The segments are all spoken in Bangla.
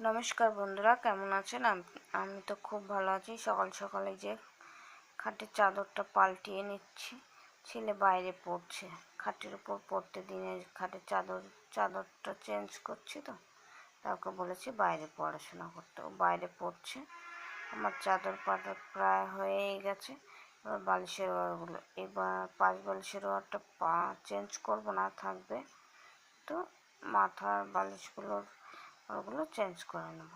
নমস্কার বন্ধুরা, কেমন আছেন? আমি তো খুব ভালো আছি। সকাল সকালে যে খাটের চাদরটা পাল্টিয়ে নিচ্ছি, ছেলে বাইরে পড়ছে। খাটের উপর পড়তে দিনে খাটের চাদর, চাদরটা চেঞ্জ করছি তো, তাকে বলেছি বাইরে পড়াশোনা করতে। বাইরে পড়ছে, আমার চাদর পাতা প্রায় হয়েই গেছে। এবার বালিশের ওয়ারগুলো, এবার পাঁচ বালিশের ওয়ারটা পা চেঞ্জ করব না, থাকবে। তো মাথার বালিশগুলোর ওগুলো চেঞ্জ করে নেব।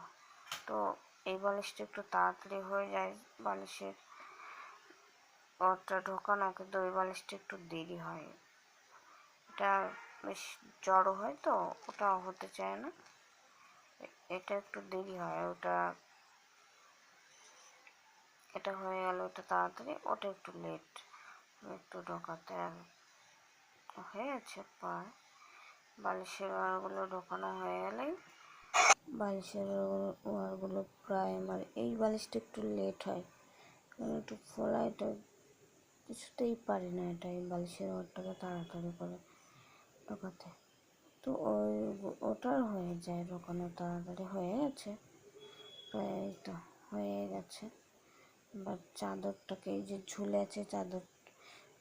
তো এই বালিশটা একটু তাড়াতাড়ি হয়ে যায়, বালিশের ওরটা ঢোকানো, কিন্তু ওই বালিশটা একটু দেরি হয়। এটা বেশ জড়ো হয় তো, ওটা হতে চায় না। এটা একটু দেরি হয়, ওটা এটা হয়ে গেল ওটা তাড়াতাড়ি, ওটা একটু লেট একটু ঢোকাতে হয়ে গেছে প্রায়। বালিশের ঢোকানো হয়ে গেলেই বালিশের ওয়ারগুলো প্রায় আমার। এই বালিশটা একটু লেট হয়। কারণ একটু ফোলা, এটা কিছুতেই পারি না এটা, এই বালিশের ওয়ারটাকে তাড়াতাড়ি করে ঢোকাতে। তো ওই ওটার হয়ে যায় ঢোকানো, তাড়াতাড়ি হয়ে গেছে। প্রায় তো হয়ে গেছে। এবার চাদরটাকে এই যে ঝুলে আছে চাদর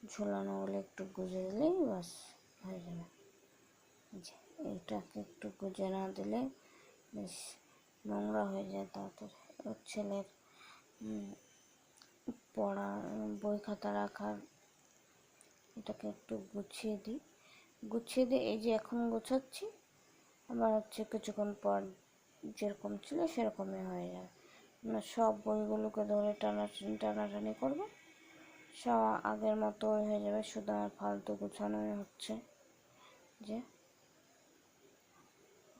ঝুলানো বলে একটু গুজে দিলেই বাস হয়ে যাবে। এইটাকে একটু গুজে না দিলে বেশ নোংরা হয়ে যায় তাড়াতাড়ি ওর ছেলের পড়া, বই খাতা রাখার এটাকে একটু গুছিয়ে দিই। গুছিয়ে দিয়ে এই যে এখন গোছাচ্ছি, আবার হচ্ছে কিছুক্ষণ পর যেরকম ছিল সেরকমই হয়ে যায় মানে সব বইগুলোকে ধরে টানাটানি টানাটানি করব। সব আগের মতো হয়ে যাবে, শুধু আমার ফালতু গোছানোই হচ্ছে। যে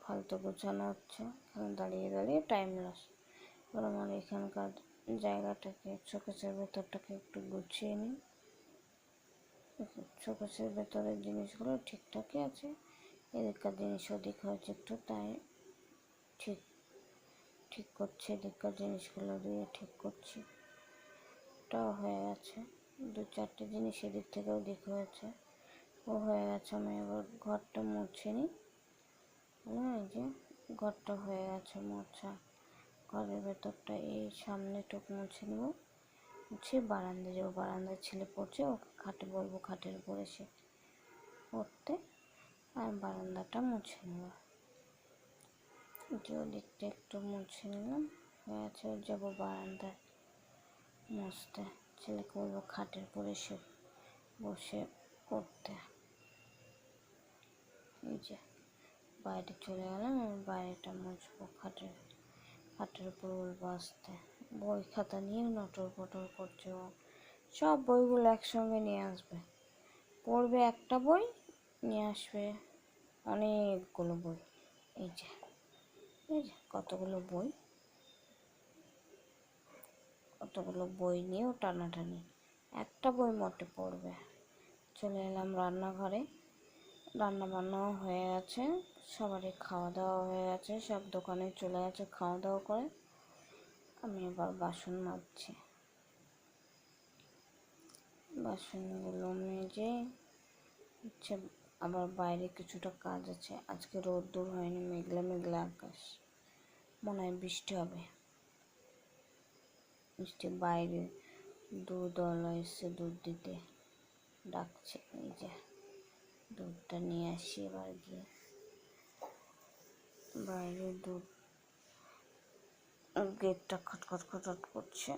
ফালতু গোছানো হচ্ছে। এখানে দাঁড়িয়ে দাঁড়িয়ে টাইম লস এবার আমার এখানকার জায়গাটাকে, শোকেসের ভেতরটাকে একটু গুছিয়ে নিই। শোকেসের ভেতরের জিনিসগুলো ঠিকঠাকই আছে। এদিককার জিনিস ওদিক হয়েছে একটু, তাই ঠিক ঠিক করছে। এদিককার জিনিসগুলো দিয়ে ঠিক করছি। ওটাও হয়ে গেছে। দু চারটে জিনিস এদিক থেকে ওদিক হয়েছে। ও হয়ে গেছে, আমি এবার ঘরটা মুছে নিই। না, এই যে ঘরটা হয়ে গেছে মোছা। ঘরের ভেতরটা এই সামনেটুক মুছে নেব। মুছে বারান্দা যাব। বারান্দার ছেলে পড়ছে, ওকে খাটে বলব খাটের উপর সে পড়তে। আর বারান্দাটা মুছে নেব। যে ওদিকটা একটু মুছে নিলাম। হয়ে গেছে ওর যাব বারান্দায় মুছতে। ছেলেকে বলব খাটের উপর সে বসে পড়তে। এই যে। বাইরে চলে গেলাম আমি বাইরেটা মুছবো খাটের খাটের উপর বলব আসতে বই খাতা নিয়ে নটর পটর করছে ও। সব বইগুলো একসঙ্গে নিয়ে আসবে। পড়বে একটা বই, নিয়ে আসবে অনেকগুলো বই। এই যে এই যে কতগুলো বই? কতগুলো বই নিয়েও টানাটানি। একটা বই মোটে পড়বে। চলে এলাম রান্নাঘরে। রান্না বান্নাও হয়ে গেছে। সবারই খাওয়া দাওয়া হয়ে গেছে, সব দোকানে চলে গেছে খাওয়া দাওয়া করে। আমি এবার বাসন মাজছি। বাসনগুলো মেজে হচ্ছে আবার বাইরে কিছুটা কাজ আছে। আজকে রোদ দূর হয়নি, মেঘলা মেঘলা আকাশ। মনে হয় বৃষ্টি হবে। বৃষ্টি বাইরে দুধওয়ালা এসছে দুধ দিতে ডাকছে, এই যে দুধটা নিয়ে আসি এবার গিয়ে। বাইরে দুধ গেটটা খটখট খটখট করছে।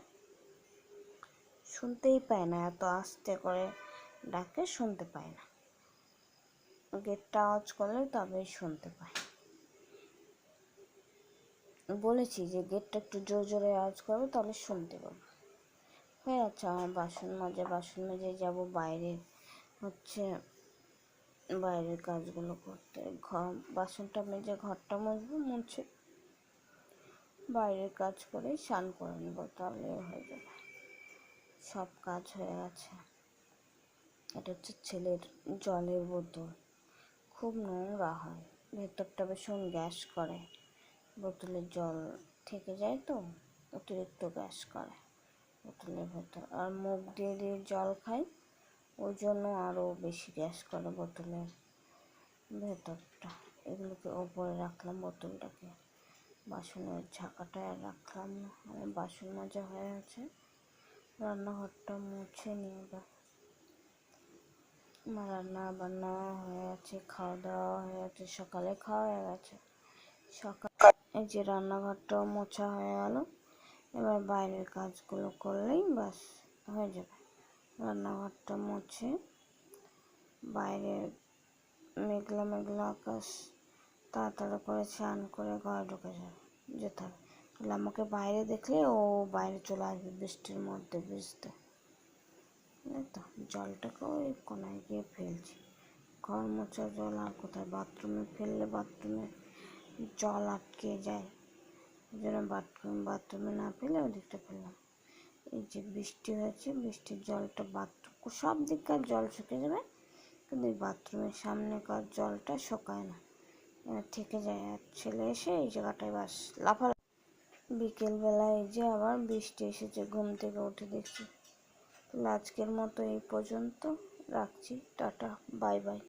শুনতেই পায় না, এত আস্তে করে ডাকে, শুনতে পায় না। গেটটা আওয়াজ করলে তবেই শুনতে পায়। বলেছি যে গেটটা একটু জোরে জোরে আওয়াজ করবে, তাহলে শুনতে পাবো। হয়ে আচ্ছা আমার বাসন মাজে, বাসন মেজে যাব, বাইরে হচ্ছে বাইরের কাজগুলো করতে। ঘর বাসনটা মেজে ঘরটা মুছবো মুছে বাইরের কাজ করে স্নান করে নেব, তাহলে হয়ে যাবে। সব কাজ হয়ে গেছে। এটা হচ্ছে ছেলের জলের বোতল। খুব নোংরা হয়। ভেতরটা ভীষণ গ্যাস করে। বোতলের জল থেকে যায় তো, অতিরিক্ত গ্যাস করে বোতলের ভেতর। আর মুখ দিয়ে দিয়ে জল খাই। ওই জন্য আরও বেশি গ্যাস করে বোতলের ভেতরটা। এগুলোকে ওপরে রাখলাম বোতলটাকে। বাসনের ঝাঁকাটা রাখলাম। না আমার বাসন মাজা হয়ে আছে রান্নাঘরটা মুছে নিয়ে এবার আমার রান্না বান্না হয়ে আছে খাওয়া দাওয়া হয়ে আছে সকালে খাওয়া হয়ে গেছে। সকাল এই যে রান্নাঘরটাও মোছা হয়ে গেল। এবার বাইরের কাজগুলো করলেই ব্যাস, হয়ে যাবে। রান্নাঘরটা মুছে, বাইরে মেঘলা মেঘলা আকাশ, তাড়াতাড়ি করে স্নান করে ঘরে ঢুকে যাবে যেতে হবে। তাহলে আমাকে বাইরে দেখলে ও বাইরে চলে আসবে বৃষ্টির মধ্যে এই তো, জলটাকে ওই কোনায় গিয়ে ফেলছি। ঘর মোছা জল আর কোথায়? বাথরুমে ফেললে বাথরুমে জল আটকে যায়। ওই জন্য বাথরুম, বাথরুমে না ফেলে ওদিকটা ফেললাম। এই যে বৃষ্টি হয়েছে, বৃষ্টির জলটা বাথরুম সব দিককার জল শুকে যাবে, কিন্তু এই বাথরুমের সামনেকার জলটা শুকায় না। থেকে যায় আর ছেলে এসে এই জায়গাটায় বাস লাফা বিকেলবেলা এই যে আবার বৃষ্টি এসেছে, ঘুম থেকে উঠে দেখছি। তাহলে আজকের মতো এই পর্যন্ত, রাখছি, টাটা বাই বাই